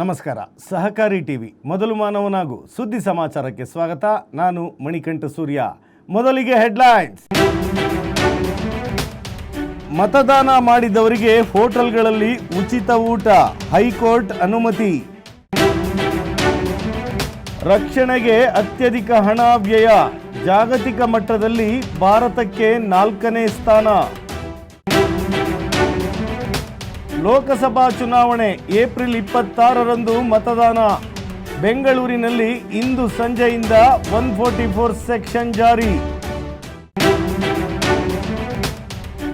ನಮಸ್ಕಾರ. ಸಹಕಾರಿ ಟಿವಿ, ಮೊದಲು ಮಾನವನಾಗು. ಸುದ್ದಿ ಸಮಾಚಾರಕ್ಕೆ ಸ್ವಾಗತ. ನಾನು ಮಣಿಕಂಠ ಸೂರ್ಯ. ಮೊದಲಿಗೆ ಹೆಡ್ಲೈನ್ಸ್. ಮತದಾನ ಮಾಡಿದವರಿಗೆ ಹೋಟೆಲ್ಗಳಲ್ಲಿ ಉಚಿತ ಊಟ, ಹೈಕೋರ್ಟ್ ಅನುಮತಿ. ರಕ್ಷಣೆಗೆ ಅತ್ಯಧಿಕ ಹಣ ವ್ಯಯ. ಜಾಗತಿಕ ಮಟ್ಟದಲ್ಲಿ ಭಾರತಕ್ಕೆ ನಾಲ್ಕನೇ ಸ್ಥಾನ. ಲೋಕಸಭಾ ಚುನಾವಣೆ ಏಪ್ರಿಲ್ ಇಪ್ಪತ್ತಾರರಂದು ಮತದಾನ. ಬೆಂಗಳೂರಿನಲ್ಲಿ ಇಂದು ಸಂಜೆಯಿಂದ ಒನ್ ಫೋರ್ಟಿ ಫೋರ್ ಸೆಕ್ಷನ್ ಜಾರಿ.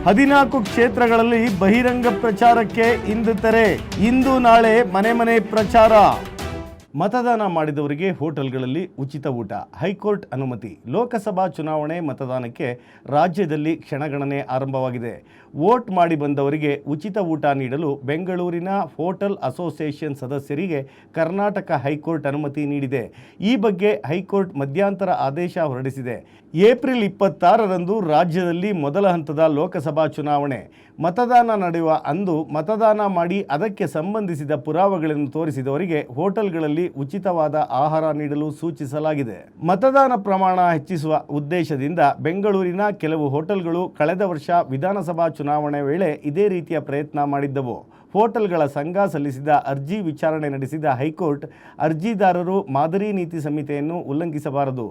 ಹದಿನಾಲ್ಕು ಕ್ಷೇತ್ರಗಳಲ್ಲಿ ಬಹಿರಂಗ ಪ್ರಚಾರಕ್ಕೆ ಇಂದು ತೆರೆ. ಇಂದು ನಾಳೆ ಮನೆ ಮನೆ ಪ್ರಚಾರ. ಮತದಾನ ಮಾಡಿದವರಿಗೆ ಹೋಟೆಲ್ಗಳಲ್ಲಿ ಉಚಿತ ಊಟ. ಹೈಕೋರ್ಟ್ ಅನುಮತಿ. ಲೋಕಸಭಾ ಚುನಾವಣೆ ಮತದಾನಕ್ಕೆ ರಾಜ್ಯದಲ್ಲಿ ಕ್ಷಣಗಣನೆ ಆರಂಭವಾಗಿದೆ. ವೋಟ್ ಮಾಡಿ ಬಂದವರಿಗೆ ಉಚಿತ ಊಟ ನೀಡಲು ಬೆಂಗಳೂರಿನ ಹೋಟೆಲ್ ಅಸೋಸಿಯೇಷನ್ ಸದಸ್ಯರಿಗೆ ಕರ್ನಾಟಕ ಹೈಕೋರ್ಟ್ ಅನುಮತಿ ನೀಡಿದೆ. ಈ ಬಗ್ಗೆ ಹೈಕೋರ್ಟ್ ಮಧ್ಯಂತರ ಆದೇಶ ಹೊರಡಿಸಿದೆ. ಏಪ್ರಿಲ್ ಇಪ್ಪತ್ತಾರರಂದು ರಾಜ್ಯದಲ್ಲಿ ಮೊದಲ ಹಂತದ ಲೋಕಸಭಾ ಚುನಾವಣೆ. ಮತದಾನ ನಡೆಯುವ ಅಂದು ಮತದಾನ ಮಾಡಿ ಅದಕ್ಕೆ ಸಂಬಂಧಿಸಿದ ಪುರಾವೆಗಳನ್ನು ತೋರಿಸಿದವರಿಗೆ ಹೋಟೆಲ್ಗಳಲ್ಲಿ ಉಚಿತವಾದ ಆಹಾರ ನೀಡಲು ಸೂಚಿಸಲಾಗಿದೆ. ಮತದಾನ ಪ್ರಮಾಣ ಹೆಚ್ಚಿಸುವ ಉದ್ದೇಶದಿಂದ ಬೆಂಗಳೂರಿನ ಕೆಲವು ಹೋಟೆಲ್ಗಳು ಕಳೆದ ವರ್ಷ ವಿಧಾನಸಭಾ ಚುನಾವಣೆ ವೇಳೆ ಇದೇ ರೀತಿಯ ಪ್ರಯತ್ನ ಮಾಡಿದ್ದವು. ಹೋಟೆಲ್ಗಳ ಸಂಘ ಸಲ್ಲಿಸಿದ ಅರ್ಜಿ ವಿಚಾರಣೆ ನಡೆಸಿದ ಹೈಕೋರ್ಟ್ ಅರ್ಜಿದಾರರು ಮಾದರಿ ನೀತಿ ಸಂಹಿತೆಯನ್ನು ಉಲ್ಲಂಘಿಸಬಾರದು.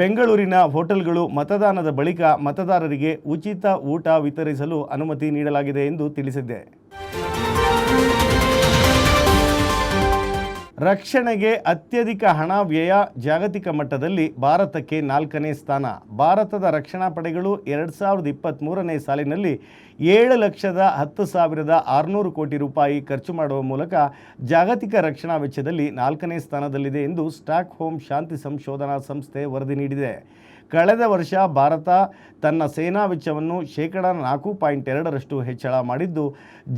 ಬೆಂಗಳೂರಿನ ಹೋಟೆಲ್ಗಳು ಮತದಾನದ ಬಳಿಕ ಮತದಾರರಿಗೆ ಉಚಿತ ಊಟ ವಿತರಿಸಲು ಅನುಮತಿ ನೀಡಲಾಗಿದೆ ಎಂದು ತಿಳಿಸಿದೆ. ರಕ್ಷಣೆಗೆ ಅತ್ಯಧಿಕ ಹಣ ವ್ಯಯ ಜಾಗತಿಕ ಮಟ್ಟದಲ್ಲಿ ಭಾರತಕ್ಕೆ ನಾಲ್ಕನೇ ಸ್ಥಾನ. ಭಾರತದ ರಕ್ಷಣಾ ಪಡೆಗಳು ಎರಡು ಸಾವಿರದ ಇಪ್ಪತ್ತ್ಮೂರನೇ ಸಾಲಿನಲ್ಲಿ ಏಳು ಲಕ್ಷದ ಹತ್ತು ಸಾವಿರದ ಆರುನೂರು ಕೋಟಿ ರೂಪಾಯಿ ಖರ್ಚು ಮಾಡುವ ಮೂಲಕ ಜಾಗತಿಕ ರಕ್ಷಣಾ ವೆಚ್ಚದಲ್ಲಿ ನಾಲ್ಕನೇ ಸ್ಥಾನದಲ್ಲಿದೆ ಎಂದು ಸ್ಟಾಕ್ ಹೋಮ್ ಶಾಂತಿ ಸಂಶೋಧನಾ ಸಂಸ್ಥೆ ವರದಿ ನೀಡಿದೆ. ಕಳೆದ ವರ್ಷ ಭಾರತ ತನ್ನ ಸೇನಾ ವೆಚ್ಚವನ್ನು ಶೇಕಡ ನಾಲ್ಕು ಪಾಯಿಂಟ್ ಎರಡರಷ್ಟು ಹೆಚ್ಚಳ ಮಾಡಿದ್ದು,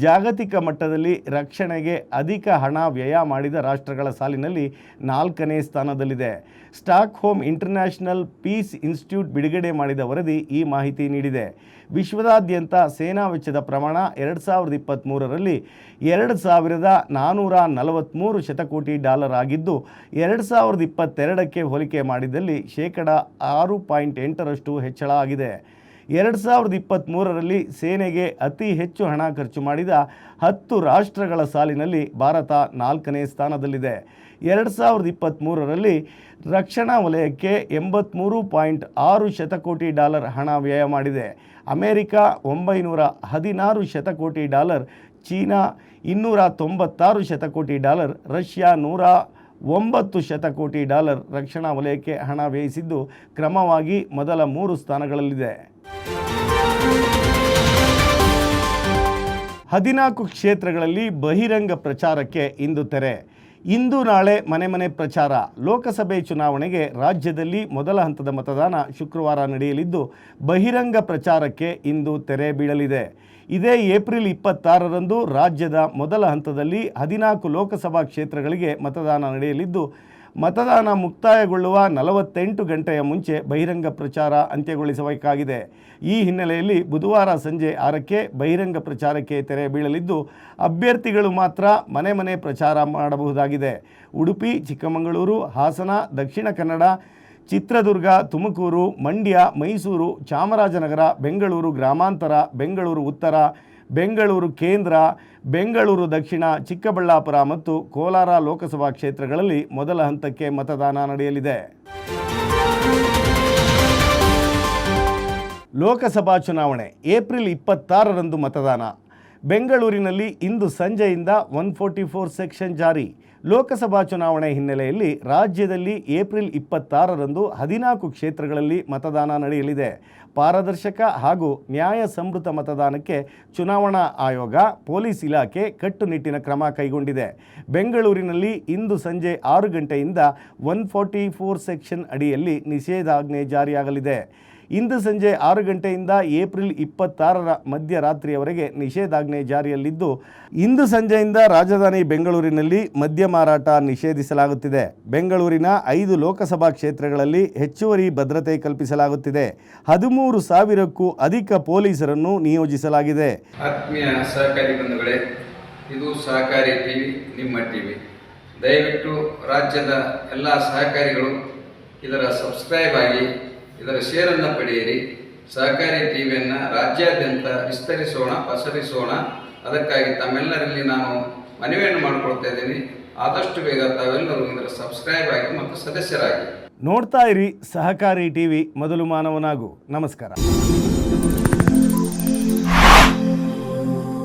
ಜಾಗತಿಕ ಮಟ್ಟದಲ್ಲಿ ರಕ್ಷಣೆಗೆ ಅಧಿಕ ಹಣ ವ್ಯಯ ಮಾಡಿದ ರಾಷ್ಟ್ರಗಳ ಸಾಲಿನಲ್ಲಿ ನಾಲ್ಕನೇ ಸ್ಥಾನದಲ್ಲಿದೆ. Stockholm international peace institute ಬಿಡುಗಡೆ ಮಾಡಿದ ವರದಿ ಈ ಮಾಹಿತಿ ನೀಡಿದೆ. ವಿಶ್ವದಾದ್ಯಂತ ಸೇನಾ ವೆಚ್ಚದ ಪ್ರಮಾಣ ಎರಡು ಸಾವಿರದ ಇಪ್ಪತ್ತ್ಮೂರರಲ್ಲಿ ಎರಡು ಸಾವಿರದ ನಾನ್ನೂರ ನಲವತ್ತ್ಮೂರು ಶತಕೋಟಿ ಡಾಲರ್ ಆಗಿದ್ದು, ಎರಡು ಸಾವಿರದ ಇಪ್ಪತ್ತೆರಡಕ್ಕೆ ಹೋಲಿಕೆ ಮಾಡಿದಲ್ಲಿ ಶೇಕಡ ಆರು ಪಾಯಿಂಟ್ ಎಂಟರಷ್ಟು ಹೆಚ್ಚಳ ಆಗಿದೆ. ಎರಡು ಸಾವಿರದ ಇಪ್ಪತ್ತ್ಮೂರರಲ್ಲಿ ಸೇನೆಗೆ ಅತಿ ಹೆಚ್ಚು ಹಣ ಖರ್ಚು ಮಾಡಿದ ಹತ್ತು ರಾಷ್ಟ್ರಗಳ ಸಾಲಿನಲ್ಲಿ ಭಾರತ ನಾಲ್ಕನೇ ಸ್ಥಾನದಲ್ಲಿದೆ. ಎರಡು ಸಾವಿರದ ಇಪ್ಪತ್ತ್ಮೂರರಲ್ಲಿ ರಕ್ಷಣಾ ವಲಯಕ್ಕೆ ಎಂಬತ್ತ್ಮೂರು ಪಾಯಿಂಟ್ ಆರು ಶತಕೋಟಿ ಡಾಲರ್ ಹಣ ವ್ಯಯ ಮಾಡಿದೆ. ಅಮೆರಿಕ ಒಂಬೈನೂರ ಹದಿನಾರು ಶತಕೋಟಿ ಡಾಲರ್, ಚೀನಾ ಇನ್ನೂರ ತೊಂಬತ್ತಾರು ಶತಕೋಟಿ ಡಾಲರ್, ರಷ್ಯಾ ನೂರ ಒಂಬತ್ತು ಶತಕೋಟಿ ಡಾಲರ್ ರಕ್ಷಣಾ ವಲಯಕ್ಕೆ ಹಣ ವ್ಯಯಿಸಿದ್ದು ಕ್ರಮವಾಗಿ ಮೊದಲ ಮೂರು ಸ್ಥಾನಗಳಲ್ಲಿದೆ. ಹದಿನಾಲ್ಕು ಕ್ಷೇತ್ರಗಳಲ್ಲಿ ಬಹಿರಂಗ ಪ್ರಚಾರಕ್ಕೆ ಇಂದು ತೆರೆ. ಇಂದು ನಾಳೆ ಮನೆ ಮನೆ ಪ್ರಚಾರ. ಲೋಕಸಭೆ ಚುನಾವಣೆಗೆ ರಾಜ್ಯದಲ್ಲಿ ಮೊದಲ ಹಂತದ ಮತದಾನ ಶುಕ್ರವಾರ ನಡೆಯಲಿದ್ದು, ಬಹಿರಂಗ ಪ್ರಚಾರಕ್ಕೆ ಇಂದು ತೆರೆ ಬೀಳಲಿದೆ. ಇದೇ ಏಪ್ರಿಲ್ ಇಪ್ಪತ್ತಾರರಂದು ರಾಜ್ಯದ ಮೊದಲ ಹಂತದಲ್ಲಿ ಹದಿನಾಲ್ಕು ಲೋಕಸಭಾ ಕ್ಷೇತ್ರಗಳಿಗೆ ಮತದಾನ ನಡೆಯಲಿದ್ದು ಮತದಾನ ಮುಕ್ತಾಯಗೊಳ್ಳುವ ನಲವತ್ತೆಂಟು ಗಂಟೆಯ ಮುಂಚೆ ಬಹಿರಂಗ ಪ್ರಚಾರ ಅಂತ್ಯಗೊಳಿಸಬೇಕಾಗಿದೆ. ಈ ಹಿನ್ನೆಲೆಯಲ್ಲಿ ಬುಧವಾರ ಸಂಜೆ ಆರಕ್ಕೆ ಬಹಿರಂಗ ಪ್ರಚಾರಕ್ಕೆ ತೆರೆ ಬೀಳಲಿದ್ದು, ಅಭ್ಯರ್ಥಿಗಳು ಮಾತ್ರ ಮನೆ ಮನೆ ಪ್ರಚಾರ ಮಾಡಬಹುದಾಗಿದೆ. ಉಡುಪಿ, ಚಿಕ್ಕಮಗಳೂರು, ಹಾಸನ, ದಕ್ಷಿಣ ಕನ್ನಡ, ಚಿತ್ರದುರ್ಗ, ತುಮಕೂರು, ಮಂಡ್ಯ, ಮೈಸೂರು, ಚಾಮರಾಜನಗರ, ಬೆಂಗಳೂರು ಗ್ರಾಮಾಂತರ, ಬೆಂಗಳೂರು ಉತ್ತರ ಬೆಂಗಳೂರು ಕೇಂದ್ರ, ಬೆಂಗಳೂರು ದಕ್ಷಿಣ, ಚಿಕ್ಕಬಳ್ಳಾಪುರ ಮತ್ತು ಕೋಲಾರ ಲೋಕಸಭಾ ಕ್ಷೇತ್ರಗಳಲ್ಲಿ ಮೊದಲ ಹಂತಕ್ಕೆ ಮತದಾನ ನಡೆಯಲಿದೆ. ಲೋಕಸಭಾ ಚುನಾವಣೆ, ಏಪ್ರಿಲ್ ಇಪ್ಪತ್ತಾರರಂದು ಮತದಾನ. ಬೆಂಗಳೂರಿನಲ್ಲಿ ಇಂದು ಸಂಜೆಯಿಂದ ಒನ್ ಫೋರ್ಟಿ ಫೋರ್ ಸೆಕ್ಷನ್ ಜಾರಿ. ಲೋಕಸಭಾ ಚುನಾವಣೆ ಹಿನ್ನೆಲೆಯಲ್ಲಿ ರಾಜ್ಯದಲ್ಲಿ ಏಪ್ರಿಲ್ ಇಪ್ಪತ್ತಾರರಂದು ಹದಿನಾಲ್ಕು ಕ್ಷೇತ್ರಗಳಲ್ಲಿ ಮತದಾನ ನಡೆಯಲಿದೆ. ಪಾರದರ್ಶಕ ಹಾಗೂ ನ್ಯಾಯಸಮ್ಮತ ಮತದಾನಕ್ಕೆ ಚುನಾವಣಾ ಆಯೋಗ, ಪೊಲೀಸ್ ಇಲಾಖೆ ಕಟ್ಟುನಿಟ್ಟಿನ ಕ್ರಮ ಕೈಗೊಂಡಿದೆ. ಬೆಂಗಳೂರಿನಲ್ಲಿ ಇಂದು ಸಂಜೆ ಆರು ಗಂಟೆಯಿಂದ ಒನ್ ಫೋರ್ಟಿ ಫೋರ್ ಸೆಕ್ಷನ್ ಅಡಿಯಲ್ಲಿ ನಿಷೇಧಾಜ್ಞೆ ಜಾರಿಯಾಗಲಿದೆ. ಇಂದು ಸಂಜೆ ಆರು ಗಂಟೆಯಿಂದ ಏಪ್ರಿಲ್ ಇಪ್ಪತ್ತಾರರ ಮಧ್ಯರಾತ್ರಿಯವರೆಗೆ ನಿಷೇಧಾಜ್ಞೆ ಜಾರಿಯಲ್ಲಿದ್ದು, ಇಂದು ಸಂಜೆಯಿಂದ ರಾಜಧಾನಿ ಬೆಂಗಳೂರಿನಲ್ಲಿ ಮದ್ಯ ಮಾರಾಟ ನಿಷೇಧಿಸಲಾಗುತ್ತಿದೆ. ಬೆಂಗಳೂರಿನ ಐದು ಲೋಕಸಭಾ ಕ್ಷೇತ್ರಗಳಲ್ಲಿ ಹೆಚ್ಚುವರಿ ಭದ್ರತೆ ಕಲ್ಪಿಸಲಾಗುತ್ತಿದೆ. ಹದಿಮೂರು ಸಾವಿರಕ್ಕೂ ಅಧಿಕ ಪೊಲೀಸರನ್ನು ನಿಯೋಜಿಸಲಾಗಿದೆ. ಆತ್ಮೀಯ ಸಹಕಾರಿ ಬಂಧುಗಳೇ, ಇದು ಸಹಕಾರಿ ಟಿವಿ, ನಿಮ್ಮ ಟಿವಿ. ದಯವಿಟ್ಟು ರಾಜ್ಯದ ಎಲ್ಲ ಸಹಕಾರಿಗಳು ಇದರ ಸಬ್ಸ್ಕ್ರೈಬ್ ಆಗಿ ಇದರ ಷೇರನ್ನು ಪಡೆಯಿರಿ. ಸಹಕಾರಿ ಟಿವಿಯನ್ನು ರಾಜ್ಯಾದ್ಯಂತ ವಿಸ್ತರಿಸೋಣ, ಪಸರಿಸೋಣ. ಅದಕ್ಕಾಗಿ ತಮ್ಮೆಲ್ಲರಲ್ಲಿ ನಾನು ಮನವಿಯನ್ನು ಮಾಡಿಕೊಳ್ತಾ ಇದ್ದೀನಿ. ಆದಷ್ಟು ಬೇಗ ತಾವೆಲ್ಲರೂ ಇದರ ಸಬ್ಸ್ಕ್ರೈಬ್ ಆಗಿ ಮತ್ತು ಸದಸ್ಯರಾಗಿ. ನೋಡ್ತಾ ಇರಿ ಸಹಕಾರಿ ಟಿವಿ ಮೊದಲು ಮಾನವನಾಗು. ನಮಸ್ಕಾರ.